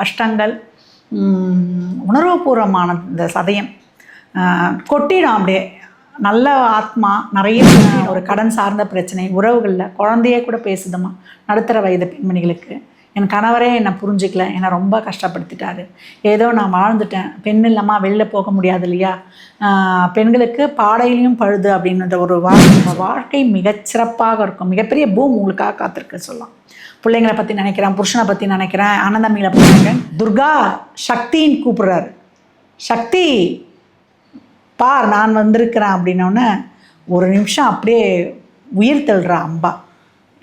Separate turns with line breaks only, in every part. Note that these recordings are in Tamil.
கஷ்டங்கள் உணர்வுபூர்வமான இந்த சதயம். கொட்டிடும் அப்படியே. நல்ல ஆத்மா நிறைய ஒரு கடன் சார்ந்த பிரச்சனை உறவுகளில். குழந்தையே கூட பேசுதுமா நடுத்தர வயது பெண்மணிகளுக்கு. என் கணவரே என்னை புரிஞ்சிக்கல என்னை ரொம்ப கஷ்டப்படுத்திட்டாரு. ஏதோ நான் வாழ்ந்துட்டேன் பெண் இல்லாமல் வெளில போக முடியாது இல்லையா? பெண்களுக்கு பாடையிலையும் பழுது அப்படின்ற ஒரு வாழ்க்கை வாழ்க்கை மிகச்சிறப்பாக இருக்கும். மிகப்பெரிய பூம் உங்களுக்காக காத்திருக்கு சொல்லலாம். பிள்ளைங்களை பற்றி நினைக்கிறேன் புருஷனை பற்றி நினைக்கிறேன் ஆனந்தமிகளை பற்றி நினைக்கிறேன். துர்கா சக்தின்னு கூப்பிடுறாரு. சக்தி பார் நான் வந்திருக்கிறேன் அப்படின்னோடனே ஒரு நிமிஷம் அப்படியே உயிர் தள்ளுறா அம்பா.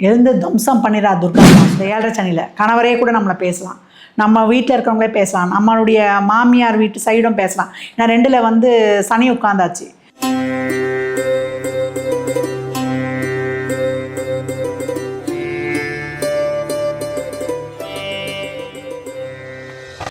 எழுந்து துவம்சம் பண்ணிடா துர்கா. இந்த ஏழரை சனியில். கணவரே கூட நம்மளை பேசலாம். நம்ம வீட்டில் இருக்கிறவங்களே பேசலாம். நம்மளுடைய மாமியார் வீட்டு சைடும் பேசலாம். நான் ரெண்டில் வந்து சனி உட்காந்தாச்சு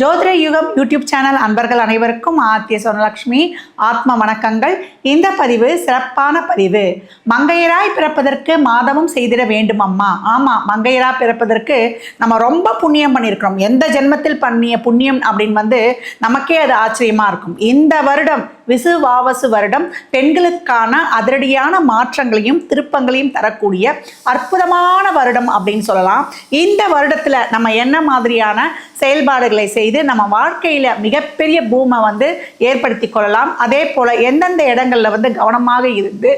ஜோதிட யுகம் யூடியூப் சேனல் அன்பர்கள் அனைவருக்கும் ஆத்திய சொனலக்ஷ்மி ஆத்ம வணக்கங்கள். இந்த பதிவு சிறப்பான பதிவு. மங்கையராய் பிறப்பதற்கு மாதமும் செய்திட வேண்டும் அம்மா. ஆமாம் மங்கையராய் பிறப்பதற்கு நம்ம ரொம்ப புண்ணியம் பண்ணியிருக்கிறோம். எந்த ஜென்மத்தில் பண்ணிய புண்ணியம் அப்படின்னு வந்து நமக்கே அது ஆச்சரியமா இருக்கும். இந்த வருடம் விசுவாவசு வருடம் பெண்களுக்கான அதிரடியான மாற்றங்களையும் திருப்பங்களையும் தரக்கூடிய அற்புதமான வருடம் அப்படின்னு சொல்லலாம். இந்த வருடத்தில் நம்ம என்ன மாதிரியான செயல்பாடுகளை செய்து நம்ம வாழ்க்கையில் மிகப்பெரிய பூமை வந்து ஏற்படுத்தி கொள்ளலாம். அதே போல் எந்தெந்த இடங்களில் வந்து கவனமாக இருந்து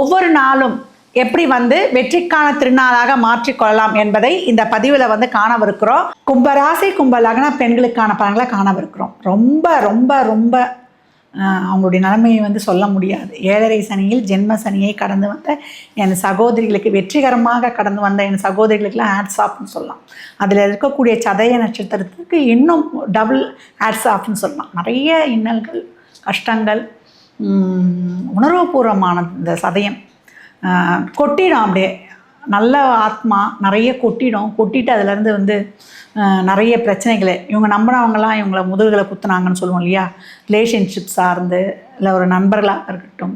ஒவ்வொரு நாளும் எப்படி வந்து வெற்றிக்கான திருநாளாக மாற்றிக்கொள்ளலாம் என்பதை இந்த பதிவில் வந்து காணவிருக்கிறோம். கும்பராசி கும்ப லக்ன பெண்களுக்கான பலன்களை காணவிருக்கிறோம். ரொம்ப ரொம்ப ரொம்ப அவங்களுடைய நிலைமையை வந்து சொல்ல முடியாது. ஏழரை சனியில் ஜென்ம சனியை கடந்து வந்த என் சகோதரிகளுக்கு வெற்றிகரமாக கடந்து வந்த என் சகோதரிகளுக்குலாம் ஹேட்ஸ் ஆஃப்னு சொல்லலாம். அதில் இருக்கக்கூடிய சதய நட்சத்திரத்துக்கு இன்னும் டபுள் ஹேட்ஸ் ஆஃப்னு சொல்லலாம். நிறைய இன்னல்கள் கஷ்டங்கள் உணர்வுபூர்வமான இந்த சதயம். கொட்டிடும் அப்படியே. நல்ல ஆத்மா நிறைய கொட்டிடும். கொட்டிட்டு அதுலேருந்து வந்து நிறைய பிரச்சனைகளை இவங்க நம்புனவங்களாம் இவங்கள முதுகுகளை குத்துனாங்கன்னு சொல்லுவோம் இல்லையா? ரிலேஷன்ஷிப் சார்ந்து இல்லை ஒரு நண்பர்களாக இருக்கட்டும்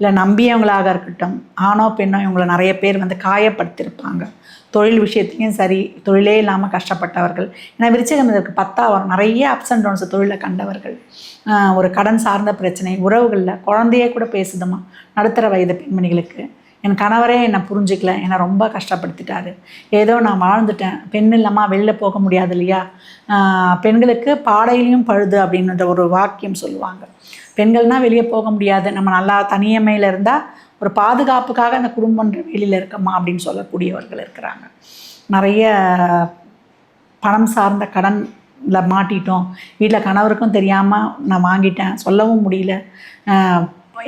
இல்லை நம்பியவங்களாக இருக்கட்டும் ஆணோ பெண்ணோ இவங்களை நிறைய பேர் வந்து காயப்படுத்தியிருப்பாங்க தொழில் விஷயத்துலையும் சரி தொழிலே இல்லாமல் கஷ்டப்பட்டவர்கள். ஏன்னா விருச்சிகம் இதற்கு பத்தாவரம் நிறைய அப்ஸ் அண்ட் டவுன்ஸ் தொழிலில் கண்டவர்கள். ஒரு கடன் சார்ந்த பிரச்சனை உறவுகளில் குழந்தையே கூட பேசுதுமா? நடுத்தர வயது பெண்மணிகளுக்கு. என் கணவரே என்னை புரிஞ்சிக்கல. என்னை ரொம்ப கஷ்டப்படுத்திட்டாரு. ஏதோ நான் வாழ்ந்துட்டேன். பெண் இல்லாமல் வெளில போக முடியாது இல்லையா? பெண்களுக்கு பாடையிலையும் பழுது அப்படின்ற ஒரு வாக்கியம் சொல்லுவாங்க. பெண்கள்னால் வெளியே போக முடியாது. நம்ம நல்லா தனியமையில் இருந்தால் ஒரு பாதுகாப்புக்காக அந்த குடும்பன்ற வெளியில் இருக்கமா அப்படின்னு சொல்லக்கூடியவர்கள் இருக்கிறாங்க. நிறைய பணம் சார்ந்த கடனில் மாட்டிட்டோம். வீட்டில் கணவருக்கும் தெரியாமல் நான் வாங்கிட்டேன். சொல்லவும் முடியல.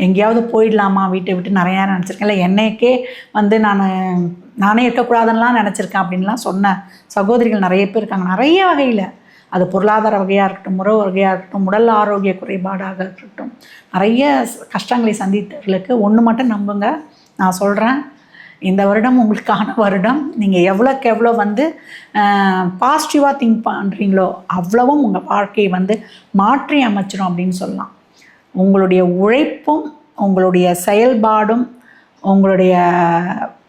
எங்கேயாவது போயிடலாமா? வீட்டை விட்டு நிறைய நேரம் நினச்சிருக்கேன். இல்லை என்னைக்கே வந்து நான் நானே இருக்கக்கூடாதுன்னெலாம் நினச்சிருக்கேன் அப்படின்லாம் சொன்ன சகோதரிகள் நிறைய பேர் இருக்காங்க. நிறைய வகையில். அது பொருளாதார வகையாக இருக்கட்டும் உறவு வகையாக இருக்கட்டும் உடல் ஆரோக்கிய குறைபாடாக இருக்கட்டும். நிறைய கஷ்டங்களை சந்தித்தவர்களுக்கு ஒன்று மட்டும் நம்புங்க. நான் சொல்கிறேன் இந்த வருடம் உங்களுக்கான வருடம். நீங்கள் எவ்வளோக்கு எவ்வளோ வந்து பாசிட்டிவாக திங்க் பண்ணுறீங்களோ அவ்வளவும் உங்கள் வாழ்க்கையை வந்து மாற்றி அமைச்சிடும் அப்படின்னு சொல்லலாம். உங்களுடைய உழைப்பும் உங்களுடைய செயல்பாடும் உங்களுடைய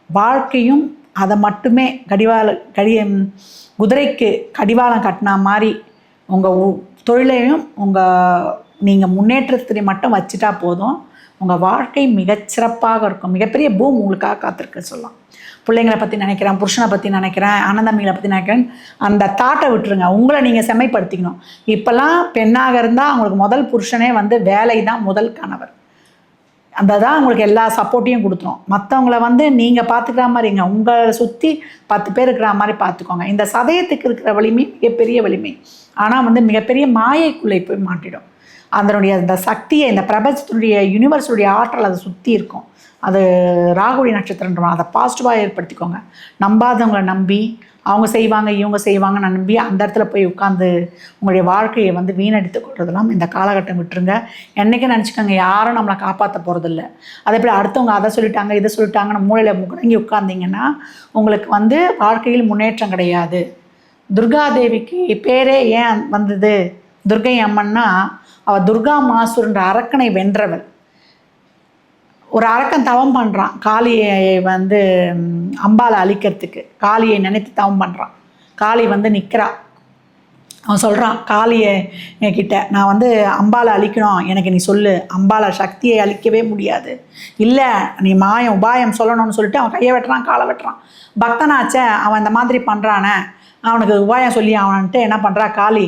வாழ்க்கையும் அதை மட்டுமே கடிவாள கடி குதிரைக்கு கடிவாளம் கட்டினா மாதிரி உங்கள் தொழிலையும் உங்கள் நீங்கள் முன்னேற்றத்தை மட்டும் வச்சுட்டா போதும். உங்கள் வாழ்க்கை மிகச்சிறப்பாக இருக்கும். மிகப்பெரிய பூம் உங்களுக்காக காத்திருக்கு சொல்லலாம். பிள்ளைங்களை பற்றி நினைக்கிறேன் புருஷனை பற்றி நினைக்கிறேன் ஆனந்தமிகளை பற்றி நினைக்கிறேன். அந்த தாட்டை விட்டுருங்க. உங்களை நீங்கள் செம்மைப்படுத்திக்கணும். இப்போல்லாம் பெண்ணாக இருந்தால் அவங்களுக்கு முதல் புருஷனே வந்து வேலை தான் முதல் கணவர். அந்த தான் உங்களுக்கு எல்லா சப்போர்ட்டையும் கொடுத்துரும். மற்றவங்கள வந்து நீங்கள் பார்த்துக்கிற மாதிரிங்க உங்களை சுற்றி பத்து பேர் இருக்கிற மாதிரி பார்த்துக்கோங்க இந்த சதயத்துக்கு இருக்கிற வலிமை மிகப்பெரிய வலிமை. ஆனால் வந்து மிகப்பெரிய மாயைக்குள்ளே போய் மாட்டிடும். அதனுடைய அந்த சக்தியை இந்த பிரபஞ்சத்தினுடைய யூனிவர்ஸுடைய ஆற்றல் அதை சுற்றி இருக்கும். அது ராகுடி நட்சத்திரன்றோம் அதை பாசிட்டிவாக ஏற்படுத்திக்கோங்க. நம்பாதவங்களை நம்பி அவங்க செய்வாங்க இவங்க செய்வாங்கன்னு நம்பி அந்த இடத்துல போய் உட்காந்து உங்களுடைய வாழ்க்கையை வந்து வீணடித்து கொள்றதெல்லாம் இந்த காலகட்டம் விட்டுருங்க. என்றைக்கும் நினச்சிக்கோங்க யாரும் நம்மளை காப்பாற்ற போகிறதில்ல அதே போல் அடுத்தவங்க அதை சொல்லிட்டாங்க இதை சொல்லிட்டாங்கன்னு மூளையில் முடங்கி உட்காந்தீங்கன்னா உங்களுக்கு வந்து வாழ்க்கையில் முன்னேற்றம் கிடையாது. துர்காதேவிக்கு பேரே ஏன் வந்தது? துர்கை அம்மன்னா அவள் துர்கா மாசூர்ன்ற அரக்கனை வென்றவள். ஒரு அரக்கன் தவம் பண்ணுறான் காளியை வந்து ம், அம்பாலை அழிக்கிறதுக்கு. காளியை நினைத்து தவம் பண்ணுறான் காளி வந்து நிற்கிறா அவன் சொல்கிறான் காளியை கிட்ட நான் வந்து அம்பாலை அழிக்கணும். எனக்கு நீ சொல்லு. அம்பாலை சக்தியை அழிக்கவே முடியாது. இல்லை நீ மாயம் உபாயம் சொல்லணும்னு சொல்லிட்டு அவன் கையை வெட்டுறான் காலை வெட்டுறான். பக்தனாச்சே அவன் இந்த மாதிரி பண்ணுறானே அவனுக்கு உபாயம் சொல்லி அவன்ட்டு என்ன பண்ணுறா காளி?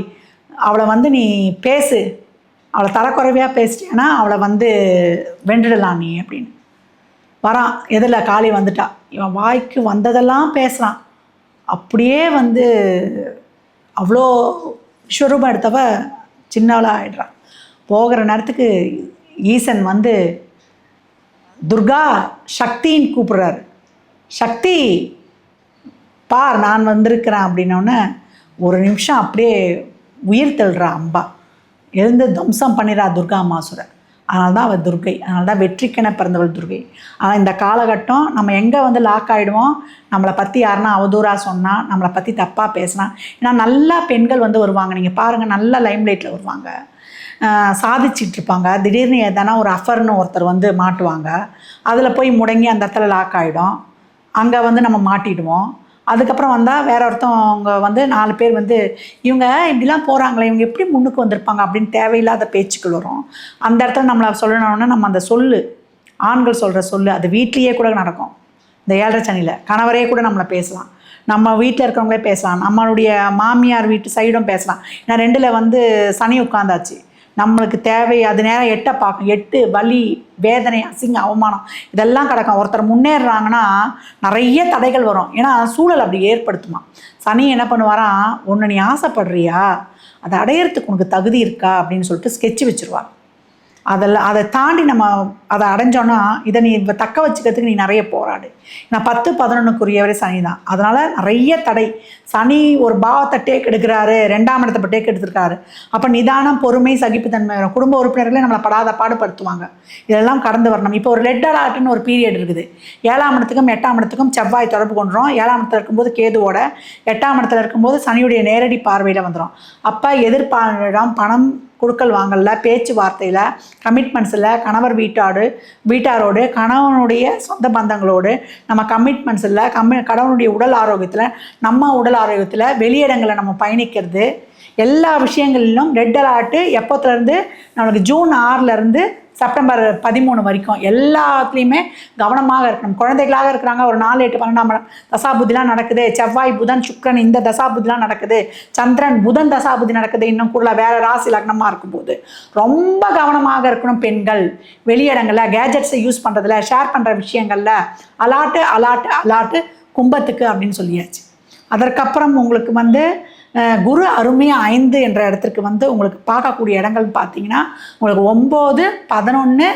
அவளை வந்து நீ பேசு. அவளை தரக்குறைவையாக பேசிட்டேன்னா அவளை வந்து வென்றுடலாம் நீ அப்படின்னு. வரான் எதில் காளி வந்துட்டா. இவன் வாய்க்கு வந்ததெல்லாம் பேசுகிறான் அப்படியே வந்து அவ்வளோ விஸ்வரூபம் எடுத்தவ சின்னவளாக ஆகிடுறான் போகிற நேரத்துக்கு ஈசன் வந்து துர்கா சக்தின்னு கூப்பிட்றாரு. சக்தி பார் நான் வந்திருக்கிறேன் அப்படின்னோடனே ஒரு நிமிஷம் அப்படியே உயிர் தள்ளுறா அம்பா. எழுந்து துவம்சம் பண்ணிடா துர்கா மாசுரை அதனால தான் அவள் துர்கை. அதனால தான் வெற்றிக்கென பிறந்தவள் துர்கை. ஆனால் இந்த காலகட்டம் நம்ம எங்கே வந்து லாக் ஆகிடுவோம் நம்மளை பற்றி யாருன்னா அவதூறாக சொன்னால் நம்மளை பற்றி தப்பாக பேசினா ஏன்னா நல்லா பெண்கள் வந்து வருவாங்க. நீங்கள் பாருங்கள் நல்ல லைம்லைட்டில் வருவாங்க. சாதிச்சிட்டு இருப்பாங்க திடீர்னு எதனா ஒரு அஃபர்னு ஒருத்தர் வந்து மாட்டுவாங்க. அதில் போய் முடங்கி அந்த இடத்துல லாக் ஆகிடும் அங்கே வந்து நம்ம மாட்டிடுவோம். அதுக்கப்புறம் வந்தால் வேற ஒருத்தவங்க வந்து நாலு பேர் வந்து இவங்க இப்படிலாம் போகிறாங்களே இவங்க எப்படி முன்னுக்கு வந்திருப்பாங்க? அப்படின்னு தேவையில்லாத பேச்சுக்கள் வரும். அந்த இடத்துல நம்மளை சொல்லணும்னா நம்ம அந்த சொல்லு ஆண்கள் சொல்கிற சொல்லு அது வீட்லேயே கூட நடக்கும். இந்த ஏழரை சனியில் கணவரே கூட நம்மளை பேசலாம். நம்ம வீட்டில் இருக்கிறவங்களே பேசலாம். நம்மளுடைய மாமியார் வீட்டு சைடும் பேசலாம். ஏன்னா ரெண்டில் வந்து சனி உட்காந்தாச்சு நம்மளுக்கு தேவை அது நேரம் எட்ட பார்க்கும் எட்டு வலி வேதனை அசிங்கம் அவமானம். இதெல்லாம் கிடக்கும். ஒருத்தர் முன்னேறுறாங்கன்னா நிறைய தடைகள் வரும். ஏன்னா சூழல் அப்படி ஏற்படுத்துமா. சனி என்ன பண்ணுவாராம் ஒன்று நீ ஆசைப்படுறியா? அதை அடையிறதுக்கு உனக்கு தகுதி இருக்கா? அப்படின்னு சொல்லிட்டு ஸ்கெட்ச் வச்சுருவார். அதெல்லாம் அதை தாண்டி நம்ம அதை அடைஞ்சோன்னா இதை நீ தக்க வச்சுக்கிறதுக்கு நீ நிறைய போராடு. நான் பத்து பதினொன்றுக்குரியவரே சனி தான். அதனால் நிறைய தடை. சனி ஒரு பாவத்தை டேக் எடுக்கிறாரு ரெண்டாம் இடத்தை இப்போ டேக் எடுத்திருக்காரு. அப்போ நிதானம் பொறுமை சகிப்புத்தன்மை வரும். குடும்ப உறுப்பினர்களே நம்மளை படாத பாடுபடுத்துவாங்க. இதெல்லாம் கடந்து வரணும். இப்போ ஒரு ரெட் அலாட்டுன்னு ஒரு பீரியட் இருக்குது. ஏழாம் இடத்துக்கும் எட்டாம் இடத்துக்கும் செவ்வாய் தொடர்பு கொண்டுறோம் ஏழாம் இடத்துல இருக்கும்போது கேதுவோட எட்டாம் இடத்துல இருக்கும்போது சனியுடைய நேரடி பார்வையில் வந்துடும் அப்போ எதிர்பார்ப்பிடம் பணம் கொடுக்கல் வாங்கல பேச்சுவார்த்தையில் கமிட்மெண்ட்ஸில் கணவர் வீட்டாடு வீட்டாரோடு கணவனுடைய சொந்த பந்தங்களோடு நம்ம கமிட்மெண்ட்ஸில் கம்மி கணவனுடைய உடல் ஆரோக்கியத்தில் நம்ம உடல் ஆரோக்கியத்தில் வெளியிடங்களை நம்ம பயணிக்கிறது. எல்லா விஷயங்களிலும் ரெட் அலர்ட்டு எப்போத்துலேருந்து நம்மளுக்கு ஜூன் ஆறுலேருந்து செப்டம்பர் பதிமூணு வரைக்கும் எல்லாத்துலேயுமே கவனமாக இருக்கணும். குழந்தைகளாக இருக்கிறாங்க. ஒரு நாலு எட்டு பன்னெண்டாம் இடம் நடக்குது. செவ்வாய் புதன் சுக்ரன் இந்த தசாபுதிலாம் நடக்குது. சந்திரன் புதன் தசாபுதி நடக்குது. இன்னும் கூட வேற ராசி லக்னமாக இருக்கும்போது. ரொம்ப கவனமாக இருக்கணும் பெண்கள். வெளியிடங்களில் கேஜெட்ஸை யூஸ் பண்ணுறதுல ஷேர் பண்ணுற விஷயங்களில் அலாட்டு அலாட்டு அலாட்டு கும்பத்துக்கு அப்படின்னு சொல்லியாச்சு. அதற்கப்புறம் உங்களுக்கு வந்து குரு அருமையாக ஐந்து என்ற இடத்திற்கு வந்து உங்களுக்கு பார்க்கக்கூடிய இடங்கள் பார்த்தீங்கன்னா உங்களுக்கு ஒம்பது பதினொன்று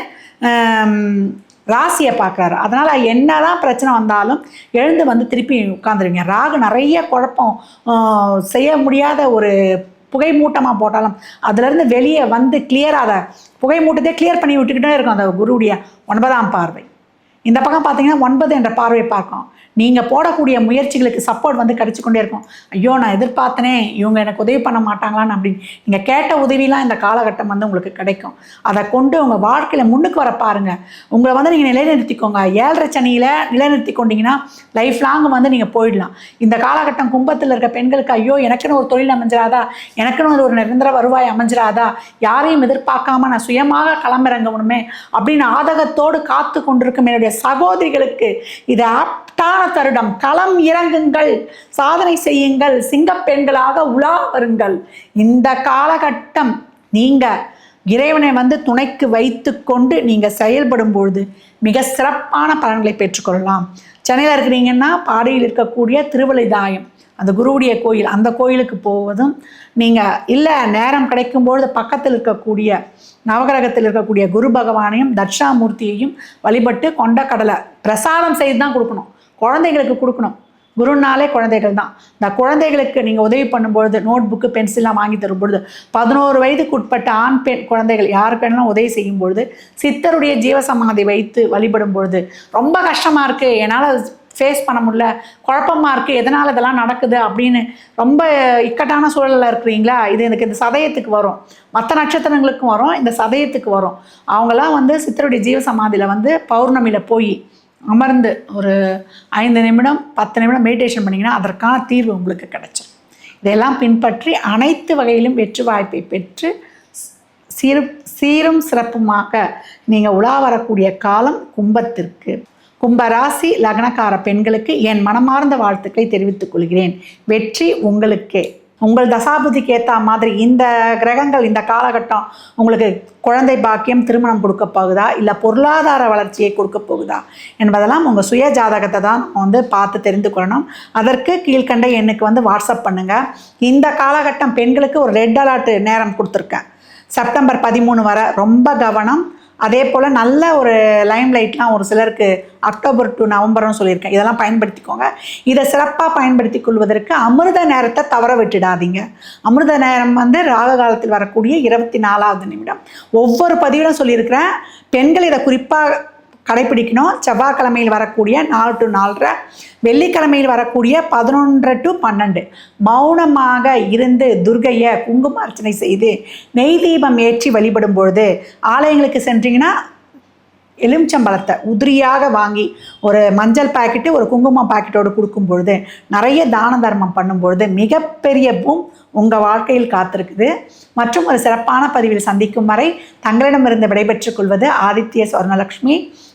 ராசியை பார்க்குறாரு. அதனால் என்ன தான் பிரச்சனை வந்தாலும் எழுந்து வந்து திருப்பி உட்காந்துருவீங்க ராகு நிறைய குழப்பம் செய்ய முடியாத ஒரு புகை மூட்டமாக போட்டாலும் அதுலேருந்து வெளியே வந்து கிளியர் அதை புகை மூட்டத்தை கிளியர் பண்ணி விட்டுக்கிட்டே இருக்கும் அந்த குருவுடைய ஒன்பதாம் பார்வை. இந்த பக்கம் பார்த்தீங்கன்னா ஒன்பது என்ற பார்வை பார்க்கும். நீங்கள் போடக்கூடிய முயற்சிகளுக்கு சப்போர்ட் வந்து கிடச்சி கொண்டே இருக்கும். ஐயோ நான் எதிர்பார்த்தனே இவங்க எனக்கு உதவி பண்ண மாட்டாங்களான்னு அப்படின்னு நீங்கள் கேட்ட உதவிலாம் இந்த காலகட்டம் வந்து உங்களுக்கு கிடைக்கும். அதை கொண்டு உங்கள் வாழ்க்கையில் முன்னுக்கு வர பாருங்கள் உங்களை வந்து நீங்கள் நிலைநிறுத்திக்கோங்க. ஏழரை சனியில் நிலைநிறுத்தி கொண்டீங்கன்னா லைஃப் லாங் வந்து நீங்கள் போயிடலாம். இந்த காலகட்டம் கும்பத்தில் இருக்க பெண்களுக்கு ஐயோ எனக்குன்னு ஒரு தொழில் அமைஞ்சிராதா? எனக்குன்னு ஒரு நிரந்தர வருவாய் அமைஞ்சிராதா? யாரையும் எதிர்பார்க்காம நான் சுயமாக களமிறங்கணுமே அப்படின்னு ஆதகத்தோடு காத்து கொண்டிருக்கும் என்னுடைய சகோதரிகளுக்கு இது ஆப்டான தருடம். களம் இறங்குங்கள். சாதனை செய்யுங்கள். சிங்கப்பெண்களாக உலா வருங்கள். இந்த காலகட்டம் நீங்க இறைவனை வந்து துணைக்கு வைத்து கொண்டு நீங்கள் செயல்படும் பொழுது மிக சிறப்பான பலன்களை பெற்றுக்கொள்ளலாம். சென்னையில் இருக்கிறீங்கன்னா பாடியில் இருக்கக்கூடிய திருவள்ளிதாயம் அந்த குருவுடைய கோயில் அந்த கோயிலுக்கு போவதும் நீங்கள் இல்லை நேரம் கிடைக்கும்பொழுது பக்கத்தில் இருக்கக்கூடிய நவகிரகத்தில் இருக்கக்கூடிய குரு பகவானையும் தட்சிணாமூர்த்தியையும் வழிபட்டு கொண்ட கடலை பிரசாதம் செய்து தான் கொடுக்கணும். குழந்தைகளுக்கு கொடுக்கணும். குருனாலே குழந்தைகள் தான். இந்த குழந்தைகளுக்கு நீங்கள் உதவி பண்ணும்பொழுது நோட் புக்கு பென்சில்லாம் வாங்கி தரும் பொழுது பதினோரு வயதுக்கு உட்பட்ட ஆண் பெண் குழந்தைகள் யாருக்கு வேணாலும் உதவி செய்யும் பொழுது சித்தருடைய ஜீவசமாதி வைத்து வழிபடும் பொழுது ரொம்ப கஷ்டமாக இருக்குது என்னால் ஃபேஸ் பண்ண முடியல. குழப்பமாக இருக்குது எதனால் இதெல்லாம் நடக்குது அப்படின்னு ரொம்ப இக்கட்டான சூழலில் இருக்கிறீங்களா? இது எனக்கு இந்த சதயத்துக்கு வரும். மற்ற நட்சத்திரங்களுக்கும் வரும். இந்த சதயத்துக்கு வரும். அவங்களாம் வந்து சித்தருடைய ஜீவ சமாதியில் வந்து பௌர்ணமியில் போய் அமர்ந்து ஒரு ஐந்து நிமிடம் பத்து நிமிடம் மெடிடேஷன் பண்ணிங்கன்னா அதற்கான தீர்வு உங்களுக்கு கிடைச்சிடும் இதையெல்லாம் பின்பற்றி அனைத்து வகையிலும் வெற்றி வாய்ப்பை பெற்று சீரும் சீரும் சிறப்புமாக நீங்கள் உலா வரக்கூடிய காலம் கும்பத்திற்கு. கும்பராசி லக்னக்கார பெண்களுக்கு என் மனமார்ந்த வாழ்த்துக்களை தெரிவித்துக் கொள்கிறேன். வெற்றி உங்களுக்கே. உங்கள் தசாபுதிக்கு ஏற்ற மாதிரி இந்த கிரகங்கள் இந்த காலகட்டம் உங்களுக்கு குழந்தை பாக்கியம் திருமணம் கொடுக்க போகுதா? இல்லை பொருளாதார வளர்ச்சியை கொடுக்க போகுதா? என்பதெல்லாம் உங்கள் சுய ஜாதகத்தை தான் நம்ம வந்து பார்த்து தெரிந்து கொள்ளணும். அதற்கு கீழ்கண்ட எண்ணுக்கு வந்து வாட்ஸ்அப் பண்ணுங்கள் இந்த காலகட்டம் பெண்களுக்கு ஒரு ரெட் அலர்ட் நேரம் கொடுத்துருக்கேன். செப்டம்பர் பதிமூணு வரை ரொம்ப கவனம். அதே போல் நல்ல ஒரு லைம் லைட்லாம் ஒரு சிலருக்கு அக்டோபர் டு நவம்பர்னு சொல்லியிருக்கேன். இதெல்லாம் பயன்படுத்திக்கோங்க. இதை சிறப்பாக பயன்படுத்தி கொள்வதற்கு அமிர்த நேரத்தை தவற விட்டுடாதீங்க. அமிர்த நேரம் வந்து ராக காலத்தில் வரக்கூடிய இருபத்தி நாலாவது நிமிடம். ஒவ்வொரு பதிவிலும் சொல்லியிருக்கிறேன். பெண்கள் இதை குறிப்பாக கடைப்பிடிக்கணும். செவ்வாய்க்கிழமையில் வரக்கூடிய நாலு டு நாலரை வெள்ளிக்கிழமையில் வரக்கூடிய பதினொன்று டு பன்னெண்டு. மௌனமாக இருந்து துர்கையை குங்கும அர்ச்சனை செய்து நெய் தீபம் ஏற்றி வழிபடும் பொழுது ஆலயங்களுக்கு சென்றீங்கன்னா எலுமிச்சம்பழத்தை உதிரியாக வாங்கி ஒரு மஞ்சள் பாக்கெட்டு ஒரு குங்குமம் பாக்கெட்டோடு கொடுக்கும் பொழுது நிறைய தான தர்மம் பண்ணும் பொழுது மிகப்பெரிய பூம் உங்கள் வாழ்க்கையில் காத்திருக்குது. மற்றும் ஒரு சிறப்பான பதிவில் சந்திக்கும் வரை தங்களிடமிருந்து விடைபெற்றுக் கொள்வது ஆதித்ய சுவர்ணலக்ஷ்மி